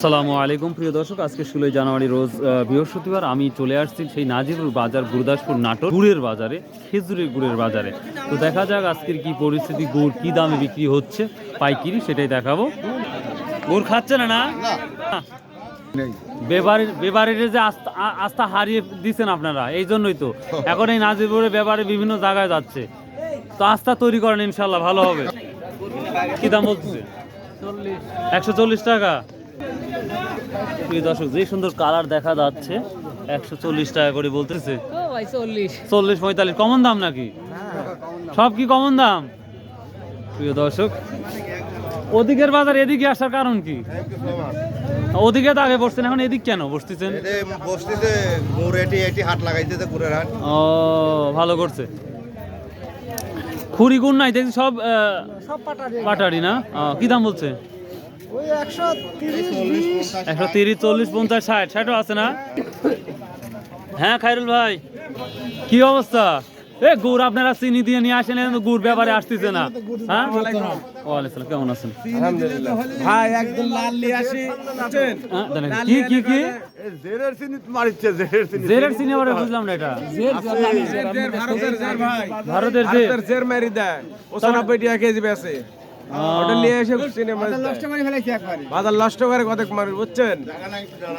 আসসালামু আলাইকুম। প্রিয় দর্শক আজকে ষোলোই জানুয়ারি রোজ বৃহস্পতিবার আমি চলে আসছি সেই নাজিরুল বাজার গুরুদাসপুর নাটক গুড়ের বাজারে খেজুরের গুড়ের বাজারে। তো দেখা যাক আজকের কি পরিস্থিতি গুড় কি দামে বিক্রি হচ্ছে পাইকিরি সেটাই দেখাবো। গুড় খাচ্ছে না? না বেবারের বেবারের যে আস্থা আস্থা হারিয়ে দিচ্ছেন আপনারা এই জন্যই তো। এখন এই নাজিরপুরে বেবারে বিভিন্ন জায়গায় যাচ্ছে। তো আস্থা তৈরি করেন ইনশাল্লাহ ভালো হবে। কি দাম বলছে একশো চল্লিশ টাকা। প্রিয় দর্শক যে সুন্দর কালার দেখা যাচ্ছে একশো চল্লিশ টাকা করে বলতেছে। চল্লিশ। পঁয়তাল্লিশ কমন দাম নাকি? সব কি কমন দাম? প্রিয় দর্শক ওদিকের বাজার এদিকে আসার কারণ কি? ওদিকে তো আগে বসছেন এখন এদিক কেন বসতেছেন? এতে এটি এটি হাট লাগাইতেছে গুড়ের হাট। ও ভালো করছে। খুরি গুণ নাই দেখছি সব পাটারি। না? কি দাম বলছে? একশো তিরিশ বিশ। একশো তিরিশ চল্লিশ পঞ্চাশ ষাট। ষাটও আছে না? হ্যাঁ খাইরুল ভাই। কি অবস্থা? এ গুড় আপনারা চিনি দিয়ে নিয়ে আসেন গুড় ব্যাপারে আসতেছে না। হ্যাঁ? ওয়ালাইকুম কেমন আছেন? ভাই একদম লাল নিয়ে আসি। বুঝছেন? দাঁড়ান, কি কি কি? জেরের চিনি মারিচ্ছে জেরের চিনি। জেরের চিনি আবার বুঝলাম না এটা। জের, জের, ভারতের জের ভাই। ভারতের যে জের মেরি দেয়। পঁচানব্বই টাকা কেজি বেছে ওটা নিয়ে এসে সিনেমা বাজার নষ্ট করে কতক মানুষ বুঝছেন? আর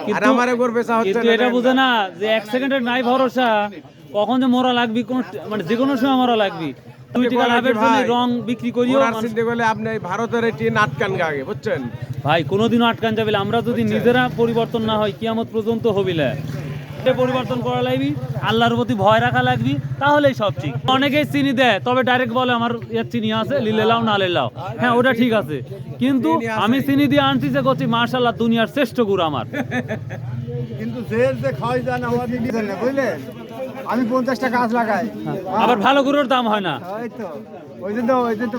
কিন্তু- আমার হচ্ছে এটা বুঝে না। না যে এক সেকেন্ডের নাই ভরসা কখন যে মরা লাগবি কোন মানে যে কোনো সময় মরা লাগবি। ভাই? রং বিক্রি করিও। করলে আপনি ভারতের আগে বুঝছেন? ভাই কোনোদিনও আটকান যাবে আমরা যদি নিজেরা পরিবর্তন না হয় কিয়ামত পর্যন্ত হবিলে। পরিবর্তন করা লাগবি আল্লাহর প্রতি ভয় রাখা লাগবি তাহলেই সব ঠিক। অনেকেই চিনি দেয় তবে ডাইরেক্ট বলে আমার এর চিনি আছে লিলে লাও না লাও। হ্যাঁ ওটা ঠিক আছে। কিন্তু আমি চিনি দিয়ে আনছি যে করছি মার্শাল্লাহ দুনিয়ার শ্রেষ্ঠ গুরু আমার। কিন্তু জের যে খাওয়াই যান আমাদের বুঝলেন? আমি পঞ্চাশ টাকা গাছ লাগাই। আবার ভালো গুরুর দাম হয় না। ওই তো ওই জন্য ওই জন্য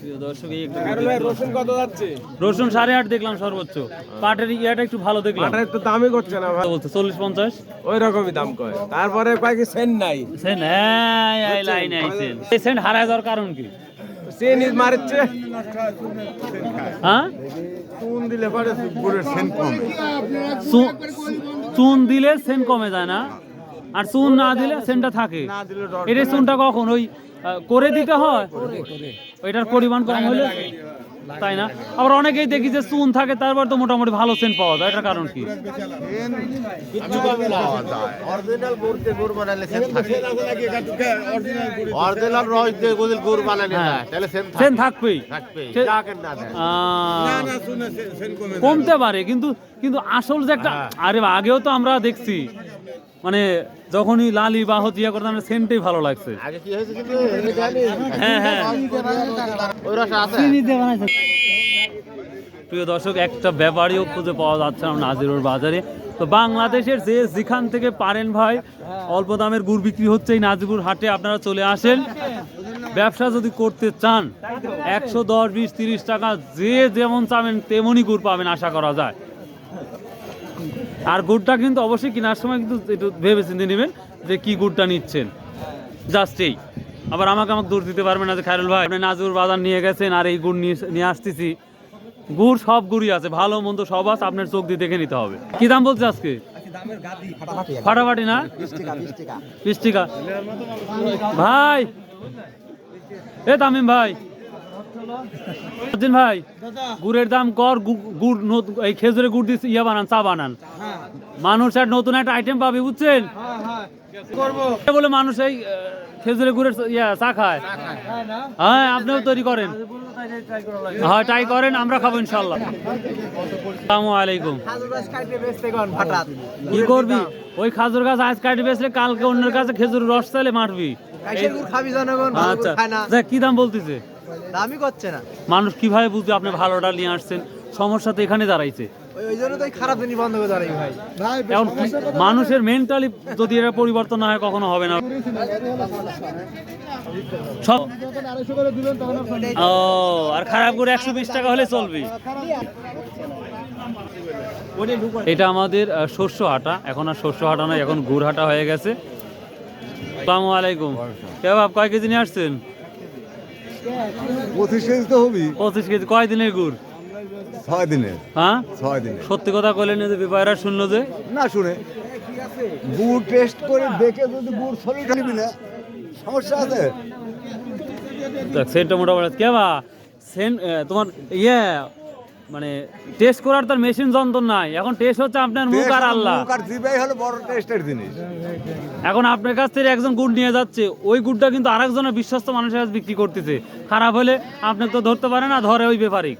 প্রিয় দর্শক এই একটু রসুন কত যাচ্ছে? রসুন সাড়ে আট দেখলাম সর্বোচ্চ। পাটের ইয়াটা একটু ভালো দেখলাম। তো দামই করছে না ভাই। বলছে? চল্লিশ পঞ্চাশ? ওই রকমই দাম কয়। তারপরে কয় কি সেন নাই। সেন্ট হ্যাঁ এই লাইনে আইছেন এই সেন্ট হারায় যাওয়ার কারণ কি? সেন মারছে হ্যাঁ? চুন দিলে পরে গুড়ের সেন কমে। চুন দিলে সেন্ট কমে যায় না। আর চুন না দিলে সেন্টটা থাকে। এটা চুনটা কখন? ওই করে দিতে হয়? ওইটার পরিমাণ কম হলে তাই না? আবার অনেকেই দেখি যে চুন থাকে তারপর তো মোটামুটি ভালো সেন্ট পাওয়া যায়। এটার কারণ কি? হ্যাঁ। সেন্ট থাকবেই। কমতে পারে কিন্তু কিন্তু আসল যে একটা আরে আগেও তো আমরা দেখছি মানে যখনই লালি বা হতিয়া করতাম সেন্টই ভালো লাগছে। আগে কি হয়েছে কিন্তু এটা জানি হ্যাঁ হ্যাঁ প্রিয় দর্শক একটা ব্যাপারীও খুঁজে পাওয়া যাচ্ছে না নাজিরুর বাজারে। তো বাংলাদেশের যে যেখান থেকে পারেন ভাই অল্প দামের গুড় বিক্রি হচ্ছে এই নাজিরপুর হাটে আপনারা চলে আসেন। ব্যবসা যদি করতে চান একশো দশ বিশ তিরিশ টাকা যে যেমন চাবেন তেমনই গুড় পাবেন আশা করা যায়। আর গুড়টা কিন্তু অবশ্যই কেনার সময় কিন্তু একটু ভেবে চিন্তে নেবেন যে কি গুড়টা নিচ্ছেন। জাস্ট এই। আবার আমাকে আমাকে দূর দিতে পারবেন না যে খায়রুল ভাই আপনি নাজুর বাজার নিয়ে গেছেন আর এই গুড় নিয়ে নিয়ে আসতেছি। গুড় সব গুড়ই আছে ভালো মন্দ সব আছে আপনার চোখ দিয়ে দেখে নিতে হবে। কি দাম বলছে আজকে? ফাটাফাটি না? বিশ টাকা। ভাই! এ তামিম ভাই! দিন ভাই গুড়ের দাম কর গুড় এই খেজুরের গুড় দিয়ে ইয়া বানান চা বানান। মানুষ আর নতুন একটা আইটেম পাবে বুঝছেন? বলে মানুষ এই আহ, খেজুরের গুড়ের ইয়া চা খায়। হ্যাঁ আপনিও তৈরি করেন। হ্যাঁ ট্রাই করেন আমরা খাব ইনশাল্লাহ আসসালামু আলাইকুম। কি করবি? ওই খাজুর গাছ আজ কাটি বেসলে কালকে অন্যের কাছে খেজুর রস চাইলে মারবি। আচ্ছা। কি দাম বলতেছে? দামি করছে না। মানুষ কীভাবে বুঝবে আপনি ভালোটা নিয়ে আসছেন? সমস্যা তো এখানে দাঁড়াইছে। ওই জন্য তো খারাপ জিনিস বন্ধ করে দাঁড়াই ভাই। এখন মানুষের মেন্টালি যদি এটা পরিবর্তন না হয় কখনো হবে না। সব ও আর খারাপ করে একশো বিশ টাকা হলে চলবে। এটা আমাদের শস্য হাটা। এখন আর শস্য হাটা নয় এখন গুড় হাটা হয়ে গেছে। আসসালামু আলাইকুম। কে বাপ কয় কেজি নিয়ে আসছেন? পঁচিশ কেজি তো হবি পঁচিশ কেজি কয় দিনের গুড়? ছয় দিনে হ্যাঁ? ছয় দিনের। সত্যি কথা কইলেন যে বিবাহরা শুনলো যে? না শুনে। গুড় টেস্ট করে দেখে যদি গুড় সলিড নিবি না সমস্যা আছে। সেন্টটা মোটামুটি কে বা? সেন্ট তোমার ইয়ে মানে টেস্ট করার তার মেশিন যন্ত্র নাই। এখন টেস্ট হচ্ছে আপনার মুখ আর আল্লাহ। মুখ আর জিবাই হলো বড় টেস্টের জিনিস। এখন আপনার কাছ থেকে একজন গুড় নিয়ে যাচ্ছে। ওই গুড়টা কিন্তু আরেকজনের বিশ্বস্ত মানুষের কাছে বিক্রি করতেছে। খারাপ হলে আপনি তো ধরতে পারে না ধরে ওই ব্যাপারিক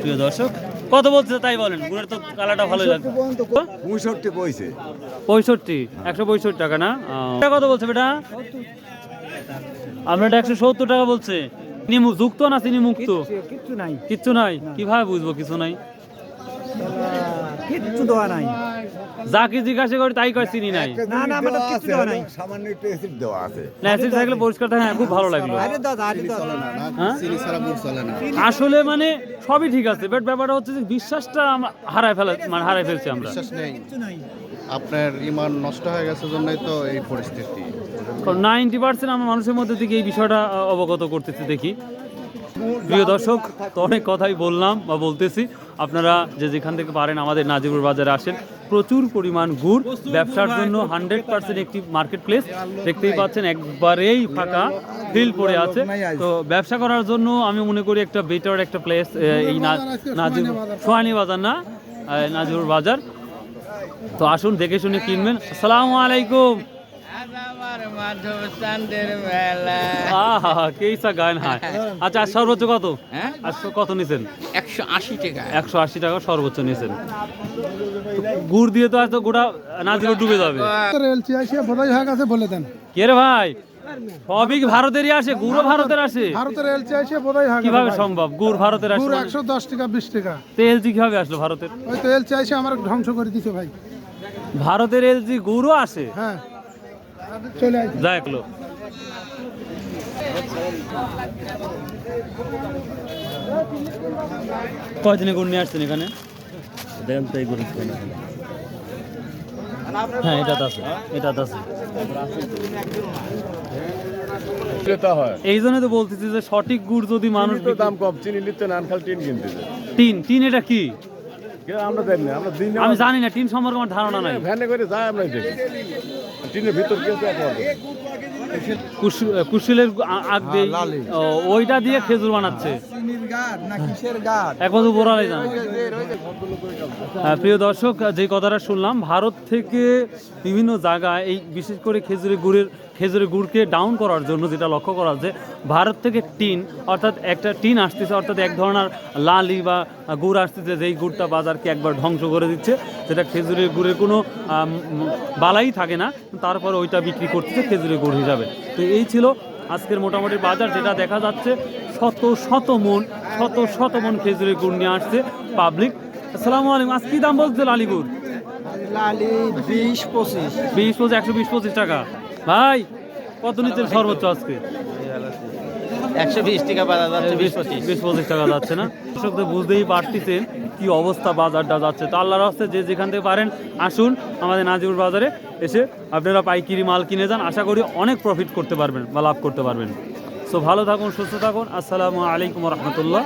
প্রিয় দর্শক কত বলছে তাই বলেন। গুড়ের তো কালারটা ভালো লাগছে। পঁয়ষট্টি কইছে পঁয়ষট্টি একশো পঁয়ষট্টি টাকা না? এটা কত বলছে বেটা? আপনার একশো সত্তর টাকা বলছে। চিনি যুক্ত না চিনি মুক্ত কিচ্ছু নাই। কিচ্ছু নাই? কীভাবে বুঝব কিছু নাই? কিচ্ছু দেওয়া নাই। যাকে জিজ্ঞাসা করি তাই কয় চিনি নাই? না, না, তো দেওয়া কিচ্ছু দেওয়া নাই। সামান্য একটু অ্যাসিড দেওয়া আছে। না অ্যাসিড থাকলে পরিষ্কার থাকে হ্যাঁ খুব ভালো লাগল। আরে দাদা আরে দাদা। হ্যাঁ? চিনি ছাড়া চলে না। আসলে মানে সবই ঠিক আছে বাট ব্যাপারটা হচ্ছে যে বিশ্বাসটা আমরা হারায় ফেলা মানে হারায় ফেলছি আমরা। বিশ্বাস নেই। আপনার ইমান নষ্ট হয়ে গেছে জন্যই তো এই পরিস্থিতি। নাইনটি পার্সেন্ট আমরা মানুষের মধ্যে থেকে এই বিষয়টা অবগত করতেছি দেখি। প্রিয় দর্শক, তো অনেক কথাই বললাম বা বলতেছি। আপনারা যে যেখান থেকে পারেন আমাদের নাজিবুর বাজারে আসেন। প্রচুর পরিমাণ গুড়, ব্যবসার জন্য হান্ড্রেড পার্সেন্ট একটি মার্কেট প্লেস দেখতেই পাচ্ছেন, একবারেই ফাঁকা, ফিল পড়ে আছে। তো ব্যবসা করার জন্য আমি মনে করি একটা বেটার একটা প্লেস এই নাজিব, সোহানি বাজার না নাজিবুর বাজার। তো আসুন, দেখে শুনে কিনবেন। আসসালামু আলাইকুম। আহা কেইসা গান হয়। আচ্ছা আর সর্বোচ্চ কত? হ্যাঁ? আর কত নিছেন? একশো আশি টাকা। একশো আশি টাকা সর্বোচ্চ নিছেন। গুড় দিয়ে তো হয়তো গোটা না দিলে ডুবে যাবে। এলচি আসিয়া বোধহয় হয়ে গেছে বলে দেন। কে রে ভাই? সবই ভারতেরই আসে? গুড়ও ভারতের আসে? ভারতের এলচি আসিয়া বোধহয় কীভাবে সম্ভব? গুড় ভারতের আসে পুরো একশো দশ টাকা বিশ টাকা। তেলজি কীভাবে আসলো ভারতের? ওই তো এলচি আসে আমার ধ্বংস করে দিছে ভাই। ভারতের এলজি গুড়ও আসে? হ্যাঁ। চলে কয়দিনে গুড় নিয়ে আসছেন এখানে? হ্যাঁ এটা আছে এটা আছে। এই জন্য তো বলতেছি যে সঠিক গুড় যদি মানুষ দাম কম চিনি নিতে নান খাল টিন কিনতে টিন টিন এটা কি? আমরা দেন না আমরা দিন আমি জানি না টিন সম্পর্কে আমার ধারণা নাই। ভ্যানে করে যাই আমরা দেখি। টিনের ভিতর কুশ- কুশলের আগ দিয়ে ওইটা দিয়ে খেজুর বানাচ্ছে। না কিসের গাছ এক বোরালে যান। হ্যাঁ, প্রিয় দর্শক যে কথাটা শুনলাম ভারত থেকে বিভিন্ন জায়গায় এই বিশেষ করে খেজুরের গুড়ের খেজুরের গুড়কে ডাউন করার জন্য যেটা লক্ষ্য করা যে ভারত থেকে টিন অর্থাৎ একটা টিন আসতেছে অর্থাৎ এক ধরনের লালি বা গুড় আসতেছে যেই গুড়টা বাজারকে একবার ধ্বংস করে দিচ্ছে যেটা খেজুরের গুড়ের কোনো বালাই থাকে না তারপরে ওইটা বিক্রি করতেছে খেজুরের গুড় হিসাবে। তো এই ছিল আজকের মোটামুটি বাজার যেটা দেখা যাচ্ছে শত শত মন শত শত মন খেজুরের গুড় নিয়ে আসছে পাবলিক আসসালামু আলাইকুম আজ কি দাম বলছে লালিগুড় লালি বিশ পঁচিশ। বিশ পঁচিশ একশো বিশ পঁচিশ টাকা। ভাই কত নিচ্ছেন সর্বোচ্চ আজকে? একশো বিশ টাকা বাজার যাচ্ছে বিশ পঁচিশ। বিশ পঁচিশ টাকা যাচ্ছে না? কৃষক তো বুঝতেই পারতেছেন কি অবস্থা বাজারটা যাচ্ছে। তো আল্লাহর হস্তে যে যেখান থেকে পারেন আসুন আমাদের বাজারে এসে আপনারা পাইকিরি মাল কিনে যান। আশা করি অনেক প্রফিট করতে পারবেন বা লাভ করতে পারবেন। সো ভালো থাকুন সুস্থ থাকুন। আসসালামু আলাইকুম রহমতুল্লাহ।